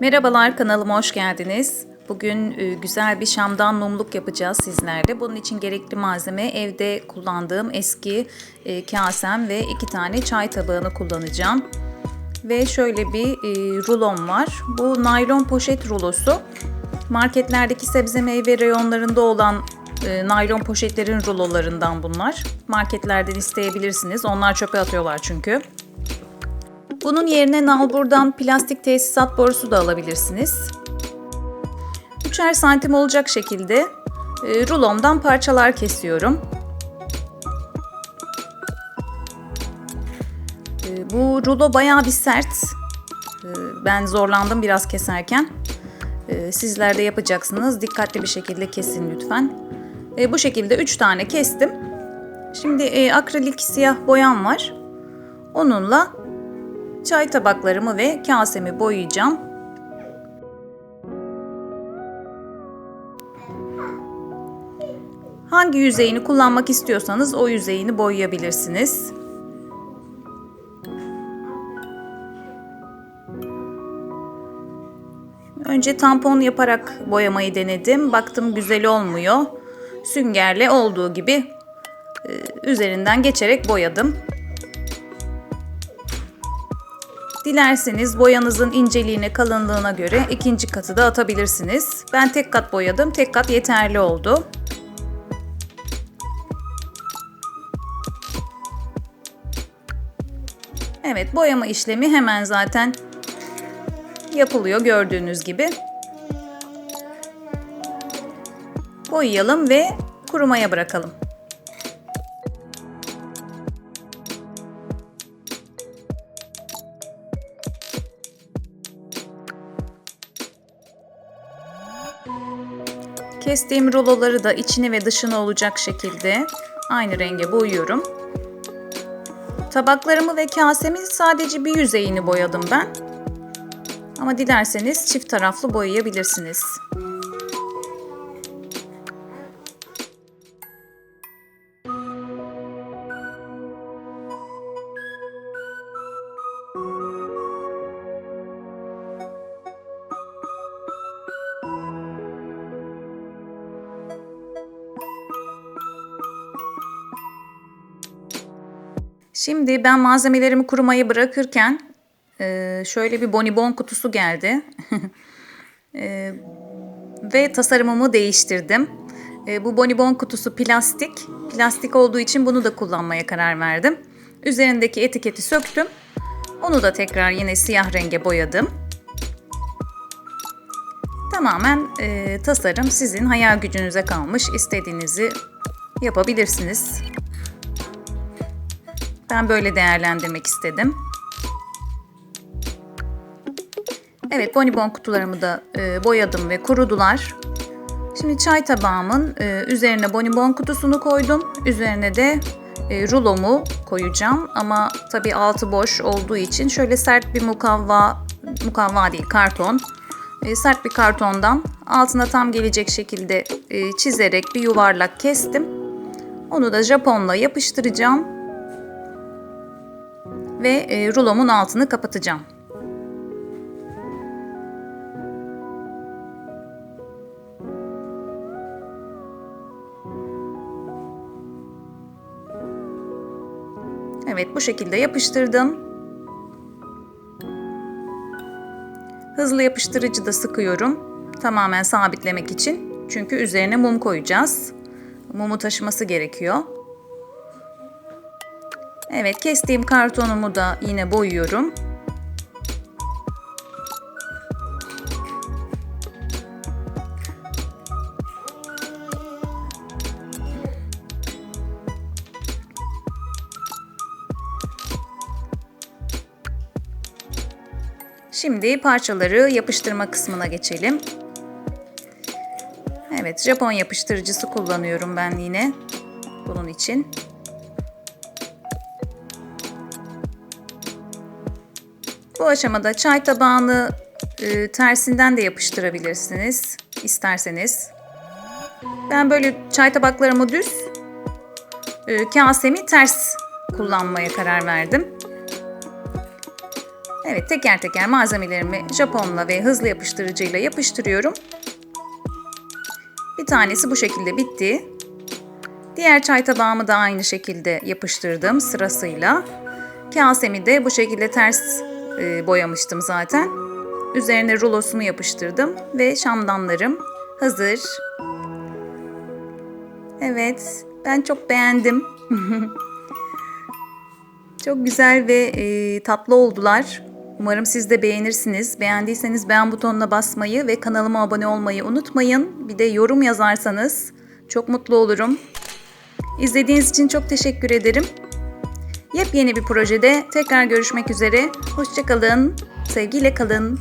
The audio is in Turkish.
Merhabalar kanalıma hoş geldiniz. Bugün e, güzel bir şamdan mumluk yapacağız sizlerle. Bunun için gerekli malzeme evde kullandığım eski e, kasem ve iki tane çay tabağını kullanacağım. Ve şöyle bir e, rulom var. Bu naylon poşet rulosu. Marketlerdeki sebze meyve reyonlarında olan naylon poşetlerin rulolarından bunlar. Marketlerden isteyebilirsiniz. Onlar çöpe atıyorlar çünkü. Bunun yerine nalburdan plastik tesisat borusu da alabilirsiniz. 3'er santim olacak şekilde e, rulomdan parçalar kesiyorum. E, bu rulo bayağı bir sert. E, ben zorlandım biraz keserken. Sizler de yapacaksınız. Dikkatli bir şekilde kesin lütfen. Bu şekilde 3 tane kestim. Şimdi akrilik siyah boyam var. Onunla çay tabaklarımı ve kasemi boyayacağım. Hangi yüzeyini kullanmak istiyorsanız o yüzeyini boyayabilirsiniz. Önce tampon yaparak boyamayı denedim. Baktım güzel olmuyor. Süngerle olduğu gibi e, üzerinden geçerek boyadım. Dilerseniz boyanızın inceliğine, kalınlığına göre ikinci katı da atabilirsiniz. Ben tek kat boyadım. Tek kat yeterli oldu. Evet, boyama işlemi hemen zaten yapılıyor gördüğünüz gibi. Boyayalım ve kurumaya bırakalım. Kestiğim ruloları da içini ve dışını olacak şekilde aynı renge boyuyorum. Tabaklarımı ve kasemin sadece bir yüzeyini boyadım ben. Ama dilerseniz çift taraflı boyayabilirsiniz. Şimdi ben malzemelerimi kurumayı bırakırken e, şöyle bir bonibon kutusu geldi. E, ve tasarımımı değiştirdim. E, bu bonibon kutusu plastik. Plastik olduğu için bunu da kullanmaya karar verdim. Üzerindeki etiketi söktüm. Onu da tekrar yine siyah renge boyadım. Tamamen e, tasarım sizin hayal gücünüze kalmış. İstediğinizi yapabilirsiniz. Ben böyle değerlendirmek istedim. Evet bonibon kutularımı da e, boyadım ve kurudular. Şimdi çay tabağımın e, üzerine bonibon kutusunu koydum. Üzerine de e, rulomu koyacağım. Ama tabii altı boş olduğu için şöyle sert bir mukavva, mukavva değil karton. E, sert bir kartondan altına tam gelecek şekilde e, çizerek bir yuvarlak kestim. Onu da Japonla yapıştıracağım ve e, rulomun altını kapatacağım. Evet bu şekilde yapıştırdım. Hızlı yapıştırıcı da sıkıyorum. Tamamen sabitlemek için. Çünkü üzerine mum koyacağız. Mumu taşıması gerekiyor. Evet kestiğim kartonumu da yine boyuyorum. Şimdi parçaları yapıştırma kısmına geçelim. Evet, Japon yapıştırıcısı kullanıyorum ben yine bunun için. Bu aşamada çay tabağını e, tersinden de yapıştırabilirsiniz isterseniz. Ben böyle çay tabaklarımı düz, e, kasemi ters kullanmaya karar verdim. Evet teker teker malzemelerimi Japonla ve hızlı yapıştırıcıyla yapıştırıyorum. Bir tanesi bu şekilde bitti. Diğer çay tabağımı da aynı şekilde yapıştırdım sırasıyla. Kasemi de bu şekilde ters e, boyamıştım zaten. Üzerine rulosunu yapıştırdım ve şamdanlarım hazır. Evet, ben çok beğendim. çok güzel ve e, tatlı oldular. Umarım siz de beğenirsiniz. Beğendiyseniz beğen butonuna basmayı ve kanalıma abone olmayı unutmayın. Bir de yorum yazarsanız çok mutlu olurum. İzlediğiniz için çok teşekkür ederim. Yepyeni bir projede tekrar görüşmek üzere. Hoşçakalın. Sevgiyle kalın.